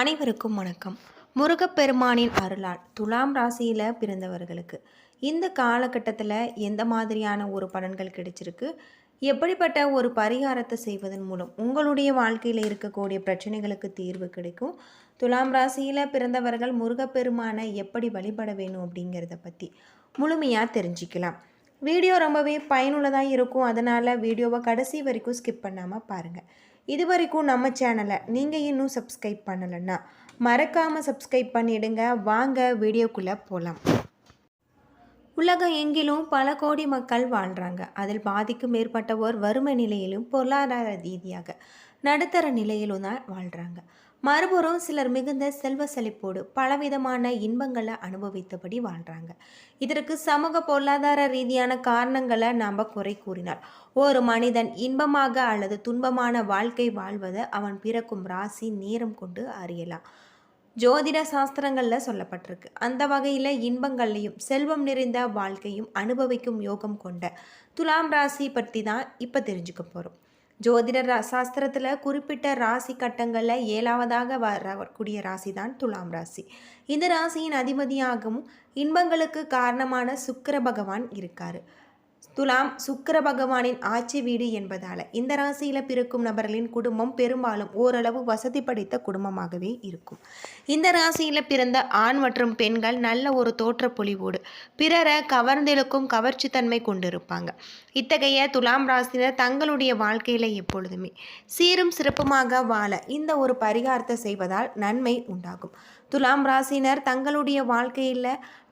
அனைவருக்கும் வணக்கம். முருகப்பெருமானின் அருளால் துலாம் ராசியில் பிறந்தவர்களுக்கு இந்த காலகட்டத்தில் எந்த மாதிரியான ஒரு பலன்கள் கிடைச்சிருக்கு? எப்படிப்பட்ட ஒரு பரிகாரத்தை செய்வதன் மூலம் உங்களுடைய வாழ்க்கையில் இருக்கக்கூடிய பிரச்சனைகளுக்கு தீர்வு கிடைக்கும்? துலாம் ராசியில் பிறந்தவர்கள் முருகப்பெருமானை எப்படி வழிபட வேணும் அப்படிங்கிறத பற்றி முழுமையாக தெரிஞ்சுக்கலாம். வீடியோ ரொம்பவே பயனுள்ளதாக இருக்கும். அதனால் வீடியோவை கடைசி வரைக்கும் ஸ்கிப் பண்ணாமல் பாருங்கள் இது வரைக்கும் நம்ம சேனலை நீங்கள் இன்னும் சப்ஸ்கிரைப் பண்ணலைன்னா மறக்காமல் சப்ஸ்கிரைப் பண்ணிடுங்க. வாங்க வீடியோக்குள்ளே போகலாம் உலகம் எங்கிலும் பல கோடி மக்கள் வாழ்கிறாங்க அதில் பாதிக்கும் மேற்பட்டவோர் வறுமை நிலையிலும் பொருளாதார ரீதியாக நடுத்தர நிலையிலும் தான் வாழ்கிறாங்க மறுபுறம் சிலர் மிகுந்த செல்வ செழிப்போடு பலவிதமான இன்பங்களை அனுபவித்தபடி வாழ்கிறாங்க இதற்கு சமூக பொருளாதார ரீதியான காரணங்களை நாம் குறை கூறினால் ஒரு மனிதன் இன்பமாக அல்லது துன்பமான வாழ்க்கை வாழ்வதை அவன் பிறக்கும் ராசி நேரம் கொண்டு அறியலாம். ஜோதிட சாஸ்திரங்களில் சொல்லப்பட்டிருக்கு. அந்த வகையில் இன்பங்களையும் செல்வம் நிறைந்த வாழ்க்கையும் அனுபவிக்கும் யோகம் கொண்ட துலாம் ராசி பற்றி தான் இப்போ தெரிஞ்சுக்க போகிறோம் ஜோதிட ரா சாஸ்திரத்தில் குறிப்பிட்ட ராசி கட்டங்களில் ஏழாவதாக வரக்கூடிய ராசி தான் துலாம் ராசி. இந்த ராசியின் அதிபதியாகவும் இன்பங்களுக்கு காரணமான சுக்கர பகவான் இருக்கார். துலாம் சுக்கர பகவானின் ஆட்சி வீடு என்பதால் இந்த ராசியில் பிறக்கும் நபர்களின் குடும்பம் பெரும்பாலும் ஓரளவு வசதி படைத்த குடும்பமாகவே இருக்கும். இந்த ராசியில் பிறந்த ஆண் மற்றும் பெண்கள் நல்ல ஒரு தோற்ற பொலிவோடு பிறரை கவர்ந்தெழுக்கும் கவர்ச்சித்தன்மை கொண்டிருப்பாங்க. இத்தகைய துலாம் ராசினர் தங்களுடைய வாழ்க்கையில் எப்பொழுதுமே சீரும் சிறப்புமாக வாழ இந்த ஒரு பரிகாரத்தை செய்வதால் நன்மை உண்டாகும். துலாம் ராசினர் தங்களுடைய வாழ்க்கையில்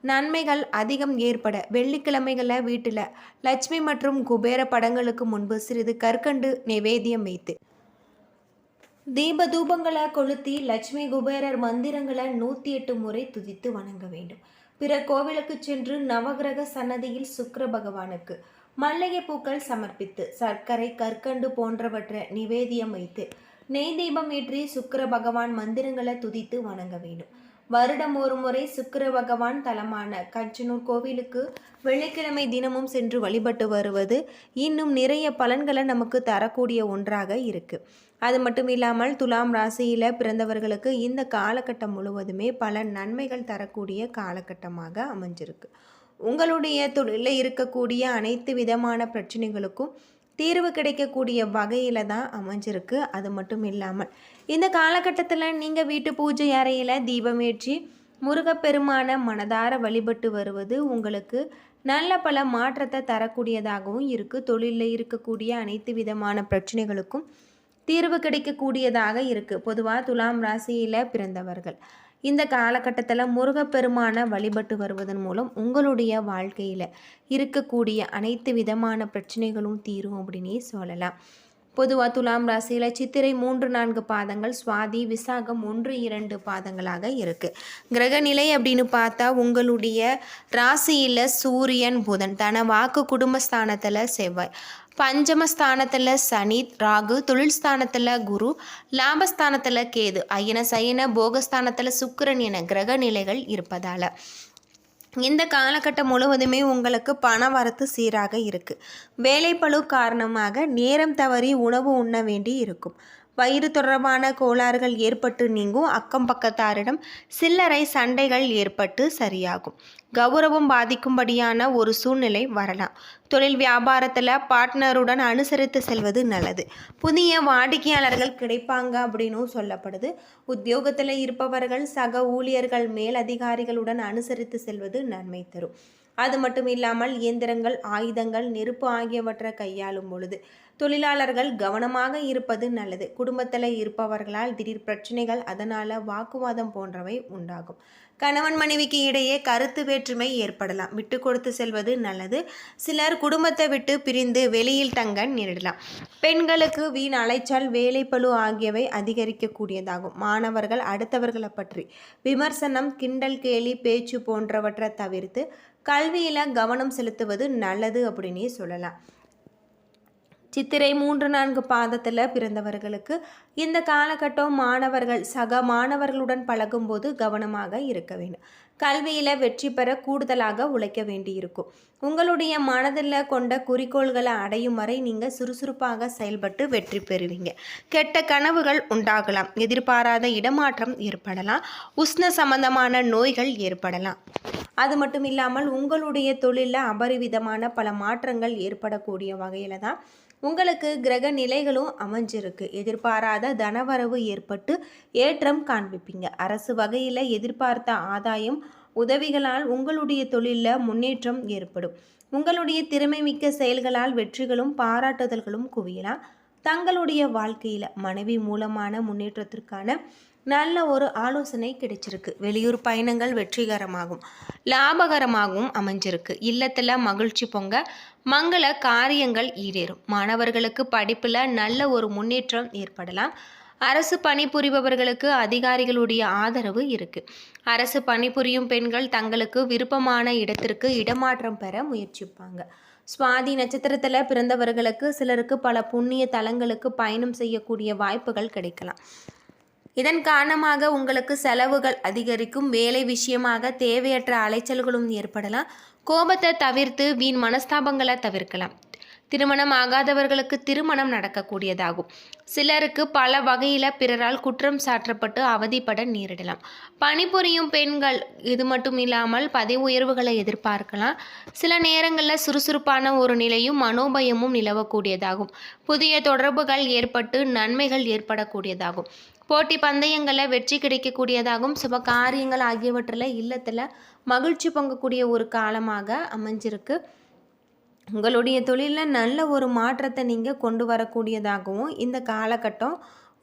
நன்மைகள் அதிகம் ஏற்பட வெள்ளிக்கிழமைகளில் வீட்டில் லட்சுமி மற்றும் குபேர படங்களுக்கு முன்பு சிறிது கற்கண்டு நிவேதியம் வைத்து. தீப தூபங்களை கொளுத்தி லட்சுமி குபேரர் மந்திரங்களை நூற்றி எட்டு முறை துதித்து வணங்க வேண்டும். பிற கோவிலுக்கு சென்று நவகிரக சன்னதியில் சுக்கர பகவானுக்கு மல்லிகை பூக்கள் சமர்ப்பித்து சர்க்கரை கற்கண்டு போன்றவற்றை நிவேதியம் வைத்து நெய் தீபம் ஏற்றி சுக்கர பகவான் மந்திரங்களை துதித்து வணங்க வேண்டும். வருடம் ஒரு முறை சுக்கர பகவான் தலமான கஞ்சனூர் கோவிலுக்கு வெள்ளிக்கிழமை தினமும் சென்று வழிபட்டு வருவது இன்னும் நிறைய பலன்களை நமக்கு தரக்கூடிய ஒன்றாக இருக்கு. அது மட்டும் இல்லாமல் துலாம் ராசியில் பிறந்தவர்களுக்கு இந்த காலகட்டம் முழுவதுமே பல நன்மைகள் தரக்கூடிய காலகட்டமாக அமைஞ்சிருக்கு. உங்களுடைய தொழிலில் இருக்கக்கூடிய அனைத்து விதமான பிரச்சனைகளுக்கும் தீர்வு கிடைக்கக்கூடிய வகையில் தான் அமைஞ்சிருக்கு. அது மட்டும் இல்லாமல் இந்த காலகட்டத்தில் நீங்கள் வீட்டு பூஜை அறையில் தீபம் ஏற்றி முருகப்பெருமான மனதார வழிபட்டு வருவது உங்களுக்கு நல்ல பல மாற்றத்தை தரக்கூடியதாகவும் இருக்குது தொழிலில் இருக்கக்கூடிய அனைத்து விதமான பிரச்சனைகளுக்கும் தீர்வு கிடைக்கக்கூடியதாக இருக்குது பொதுவாக துலாம் ராசியில் பிறந்தவர்கள். இந்த காலகட்டத்தில் முருகப்பெருமானை வழிபட்டு வருவதன் மூலம் உங்களுடைய வாழ்க்கையில் இருக்கக்கூடிய அனைத்து விதமான பிரச்சனைகளும் தீரும் அப்படின்னே சொல்லலாம். பொதுவாக துலாம் ராசியில் சித்திரை மூன்று நான்கு பாதங்கள் சுவாதி விசாகம் ஒன்று இரண்டு பாதங்களாக இருக்குது கிரகநிலை அப்படின்னு பார்த்தா உங்களுடைய ராசியில் சூரியன் புதன் தன வாக்கு குடும்பஸ்தானத்தில் செவ்வாய். பஞ்சமஸ்தானத்தில் சனி ராகு தொழில் ஸ்தானத்தில் குரு லாபஸ்தானத்தில் கேது அயன சயன போகஸ்தானத்தில் சுக்கரன் என கிரக நிலைகள் இருப்பதால். இந்த காலகட்டம் முழுவதுமே உங்களுக்கு பண வரத்து சீராக இருக்குது வேலைப்பளு காரணமாக நேரம் தவறி உணவு உண்ண வேண்டி இருக்கும். வயிறு தொடர்பான கோளாறுகள் ஏற்பட்டு நீங்கும் அக்கம் பக்கத்தாரிடம் சில்லறை சண்டைகள் ஏற்பட்டு சரியாகும். கௌரவம் பாதிக்கும்படியான ஒரு சூழ்நிலை வரலாம். தொழில் வியாபாரத்தில் பார்ட்னருடன் அனுசரித்து செல்வது நல்லது. புதிய வாடிக்கையாளர்கள் கிடைப்பாங்க அப்படின்னும் சொல்லப்படுது. உத்தியோகத்தில் இருப்பவர்கள் சக ஊழியர்கள் மேல் அதிகாரிகளுடன் அனுசரித்து செல்வது நன்மை தரும். அது மட்டும் இல்லாமல் இயந்திரங்கள் ஆயுதங்கள் நெருப்பு ஆகியவற்றை கையாளும் பொழுது தொழிலாளர்கள் கவனமாக இருப்பது நல்லது. குடும்பத்தில் இருப்பவர்களால் திடீர் பிரச்சனைகள் அதனால் வாக்குவாதம் போன்றவை உண்டாகும். கணவன் மனைவிக்கு இடையே கருத்து வேற்றுமை ஏற்படலாம். விட்டு கொடுத்து செல்வது நல்லது. சிலர் குடும்பத்தை விட்டு பிரிந்து வெளியில் தங்க நேரிடலாம். பெண்களுக்கு வீண் அலைச்சல் வேலைப்பளு ஆகியவை அதிகரிக்கக்கூடியதாகும். மாணவர்கள் அடுத்தவர்களை பற்றி விமர்சனம் கிண்டல் கேலி பேச்சு போன்றவற்றை தவிர்த்து கல்வியில் கவனம் செலுத்துவது நல்லது அப்படின்னே சொல்லலாம். சித்திரை மூன்று நான்கு பாதத்தில் பிறந்தவர்களுக்கு இந்த காலகட்டம் மாணவர்கள் சக மாணவர்களுடன் பழகும்போது கவனமாக இருக்க வேண்டும். கல்வியில் வெற்றி பெற கூடுதலாக உழைக்க வேண்டியிருக்கும். உங்களுடைய மனதில் கொண்ட குறிக்கோள்களை அடையும் வரை நீங்கள் சுறுசுறுப்பாக செயல்பட்டு வெற்றி பெறுவீங்க. கெட்ட கனவுகள் உண்டாகலாம். எதிர்பாராத இடமாற்றம் ஏற்படலாம். உஷ்ண சம்பந்தமான நோய்கள் ஏற்படலாம். அது மட்டும் இல்லாமல் உங்களுடைய தொழிலில் அபரிவிதமான பல மாற்றங்கள் ஏற்படக்கூடிய வகையில் தான் உங்களுக்கு கிரக நிலைகளும் அமைஞ்சிருக்கு. எதிர்பாராத தனவரவு ஏற்பட்டு ஏற்றம் காண்பிப்பீங்க. அரசு வகையில் எதிர்பார்த்த ஆதாயம் உதவிகளால் உங்களுடைய தொழிலில் முன்னேற்றம் ஏற்படும். உங்களுடைய திறமை மிக்க செயல்களால் வெற்றிகளும் பாராட்டுதல்களும் குவியலாம். தங்களுடைய வாழ்க்கையில் மனைவி மூலமான முன்னேற்றத்திற்கான நல்ல ஒரு ஆலோசனை கிடைச்சிருக்கு. வெளியூர் பயணங்கள் வெற்றிகரமாகும். லாபகரமாகவும் அமைஞ்சிருக்கு. இல்லத்தில் மகிழ்ச்சி பொங்க மங்கள காரியங்கள் ஈடேறும். மாணவர்களுக்கு படிப்பில் நல்ல ஒரு முன்னேற்றம் ஏற்படலாம். அரசு பணிபுரிபவர்களுக்கு அதிகாரிகளுடைய ஆதரவு இருக்கு. அரசு பணிபுரியும் பெண்கள் தங்களுக்கு விருப்பமான இடத்திற்கு இடமாற்றம் பெற முயற்சிப்பாங்க. சுவாதி நட்சத்திரத்தில் பிறந்தவர்களுக்கு சிலருக்கு பல புண்ணிய தலங்களுக்கு பயணம் செய்யக்கூடிய வாய்ப்புகள் கிடைக்கலாம். இதன் காரணமாக உங்களுக்கு செலவுகள் அதிகரிக்கும். வேலை விஷயமாக தேவையற்ற அலைச்சல்களும் ஏற்படலாம். கோபத்தை தவிர்த்து வீண் மனஸ்தாபங்களை தவிர்க்கலாம். திருமணம் ஆகாதவர்களுக்கு திருமணம் நடக்கக்கூடியதாகும். சிலருக்கு பல வகையில் பிறரால் குற்றம் சாற்றப்பட்டு அவதிப்பட நேரிடலாம். பணிபுரியும் பெண்கள் இது மட்டும் இல்லாமல் பதவி உயர்வுகளை எதிர்பார்க்கலாம். சில நேரங்களில் சுறுசுறுப்பான ஒரு நிலையும் மனோபயமும் நிலவக்கூடியதாகும். புதிய தொடர்புகள் ஏற்பட்டு நன்மைகள் ஏற்படக்கூடியதாகும். போட்டி பந்தயங்களில் வெற்றி கிடைக்கக்கூடியதாகவும் சுப காரியங்கள் ஆகியவற்றில் இல்லத்தில் மகிழ்ச்சி பொங்கக்கூடிய ஒரு காலமாக அமைஞ்சிருக்கு. உங்களுடைய தொழிலில் நல்ல ஒரு மாற்றத்தை நீங்கள் கொண்டு வரக்கூடியதாகவும் இந்த காலகட்டம்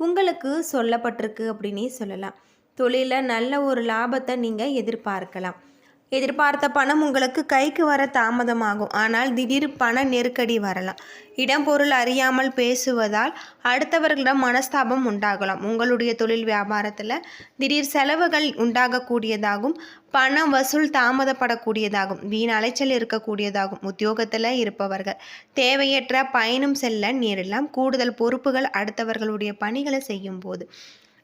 உங்களுக்கு சொல்லப்பட்டிருக்கு அப்படின்னே சொல்லலாம். தொழிலில் நல்ல ஒரு லாபத்தை நீங்கள் எதிர்பார்க்கலாம். எதிர்பார்த்த பணம் உங்களுக்கு கைக்கு வர தாமதமாகும். ஆனால் திடீர் பண நெருக்கடி வரலாம். இடம் பொருள் அறியாமல் பேசுவதால் அடுத்தவர்களிடம் மனஸ்தாபம் உண்டாகலாம். உங்களுடைய தொழில் வியாபாரத்தில் திடீர் செலவுகள் உண்டாகக்கூடியதாகும். பணம் வசூல் தாமதப்படக்கூடியதாகும். வீண் அலைச்சல் இருக்கக்கூடியதாகும். உத்தியோகத்தில் இருப்பவர்கள் தேவையற்ற பயணம் செல்ல நேரிடலாம். கூடுதல் பொறுப்புகள் அடுத்தவர்களுடைய பணிகளை செய்யும் போது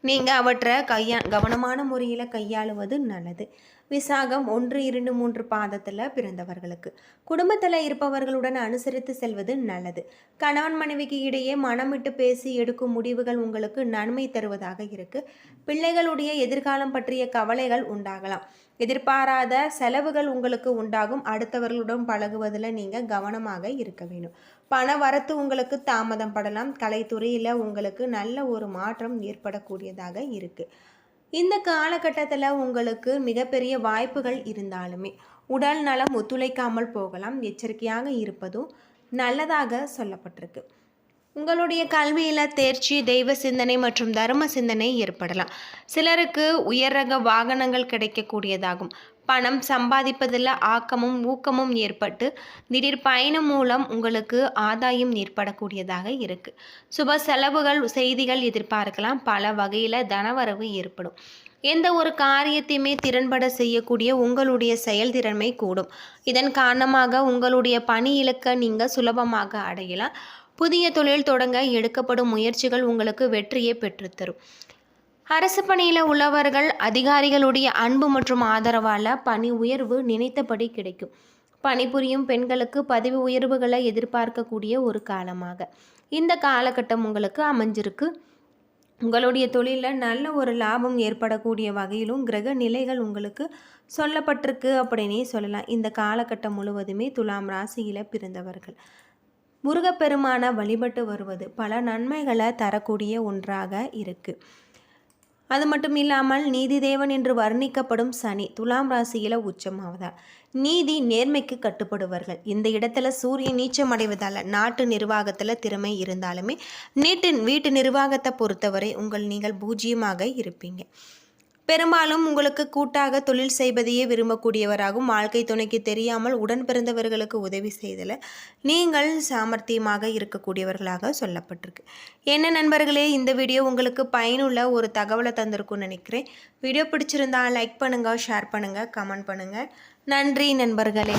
நீங்கள் அவற்றை கையா கவனமான முறையில் கையாளுவது நல்லது. விசாகம் ஒன்று இரண்டு மூன்று பாதத்தில் பிறந்தவர்களுக்கு. குடும்பத்தில் இருப்பவர்களுடன் அனுசரித்து செல்வது நல்லது. கணவன் மனைவிக்கு இடையே மனமிட்டு பேசி எடுக்கும் முடிவுகள் உங்களுக்கு நன்மை தருவதாக இருக்கு. பிள்ளைகளுடைய எதிர்காலம் பற்றிய கவலைகள் உண்டாகலாம். எதிர்பாராத செலவுகள் உங்களுக்கு உண்டாகும். அடுத்தவர்களுடன் பழகுவதில் நீங்கள் கவனமாக இருக்க வேண்டும். பண வரத்து உங்களுக்கு தாமதம் படலாம். கலைத்துறையில் உங்களுக்கு நல்ல ஒரு மாற்றம் ஏற்படக்கூடியதாக இருக்குது இந்த காலகட்டத்தில் உங்களுக்கு மிகப்பெரிய வாய்ப்புகள் இருந்தாலுமே உடல் நலம் ஒத்துழைக்காமல் போகலாம். எச்சரிக்கையாக இருப்பதும் நல்லதாக சொல்லப்பட்டிருக்கு. உங்களுடைய கல்வியில் தேர்ச்சி தெய்வ சிந்தனை மற்றும் தர்ம சிந்தனை ஏற்படலாம். சிலருக்கு உயர் ரக வாகனங்கள் கிடைக்கக்கூடியதாகும். பணம் சம்பாதிப்பதில் ஆக்கமும் ஊக்கமும் ஏற்பட்டு திடீர் பயணம் மூலம் உங்களுக்கு ஆதாயம் ஏற்படக்கூடியதாக இருக்குது சுப செலவுகள் செய்திகள் எதிர்பார்க்கலாம். பல வகையில் தனவரவு ஏற்படும். எந்த ஒரு காரியத்தையுமே திறன்பட செய்யக்கூடிய உங்களுடைய செயல்திறமை கூடும். இதன் காரணமாக உங்களுடைய பணி இலக்க நீங்கள் சுலபமாக அடையலாம். புதிய தொழில் தொடங்க எடுக்கப்படும் முயற்சிகள் உங்களுக்கு வெற்றியை பெற்றுத்தரும். அரசு பணியில் உள்ளவர்கள் அதிகாரிகளுடைய அன்பு மற்றும் ஆதரவால் பணி உயர்வு நினைத்தபடி கிடைக்கும். பணிபுரியும் பெண்களுக்கு பதவி உயர்வுகளை எதிர்பார்க்கக்கூடிய ஒரு காலமாக. இந்த காலகட்டம் உங்களுக்கு அமைஞ்சிருக்கு. உங்களுடைய தொழிலில் நல்ல ஒரு லாபம் ஏற்படக்கூடிய வகையிலும் கிரக நிலைகள் உங்களுக்கு சொல்லப்பட்டிருக்கு அப்படின்னே சொல்லலாம். இந்த காலகட்டம் முழுவதுமே துலாம் ராசியில் பிறந்தவர்கள். முருகப்பெருமானை வழிபட்டு வருவது பல நன்மைகளை தரக்கூடிய ஒன்றாக இருக்குது அது மட்டும் இல்லாமல் நீதி தேவன் என்று வர்ணிக்கப்படும் சனி துலாம் ராசியில் உச்சமாவதால் நீதி நேர்மைக்கு கட்டுப்படுவார்கள் இந்த இடத்துல சூரியன் நீச்சம் அடைவதால் நாட்டு நிர்வாகத்தில் திறமை இருந்தாலுமே நீட்டு வீட்டு நிர்வாகத்தை பொறுத்தவரை உங்கள் நீங்கள் பூஜ்ஜியமாக இருப்பீங்க. பெரும்பாலும் உங்களுக்கு கூட்டாக தொழில் செய்வதையே விரும்பக்கூடியவராகவும் வாழ்க்கை துணைக்கு தெரியாமல் உடன் பிறந்தவர்களுக்கு உதவி செய்தல. நீங்கள் சாமர்த்தியமாக இருக்கக்கூடியவர்களாக சொல்லப்பட்டிருக்கு. என்ன நண்பர்களே இந்த வீடியோ உங்களுக்கு பயனுள்ள ஒரு தகவலை தந்திருக்கும்னு நினைக்கிறேன். வீடியோ பிடிச்சிருந்தா லைக் பண்ணுங்கள் ஷேர் பண்ணுங்கள் கமெண்ட் பண்ணுங்கள் நன்றி நண்பர்களே.